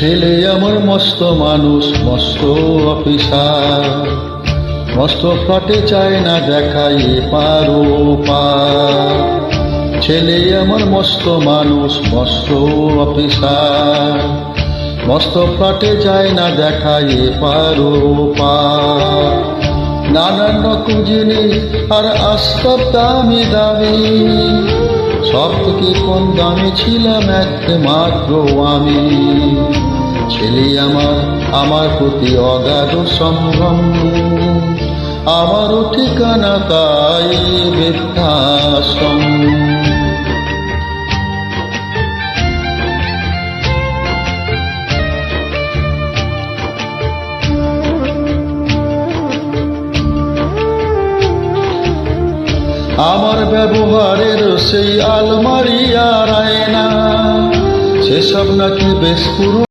ছেলে আমার মস্ত মানুষ, মস্ত অফিসার। মস্ত ফ্লটে চায় না দেখাই পারো পার। ছেলে আমার মস্ত মানুষ, মস্ত অফিসার। মস্ত ফ্লটে যায় না দেখাই পারো পার। নানান রকম জিনিস আর আস্তব দামি দামি। সব থেকে কম দামে ছিলাম একমাত্র আমি। ছেলে আমার আমার প্রতি অগাধ সম্ভ্রম। আমারও ঠিকানা তাই বৃদ্ধাশ্রম। আমার ব্যবহারের সেই আলমারি আর আয়না, সেসব নাকি বেশ পুরো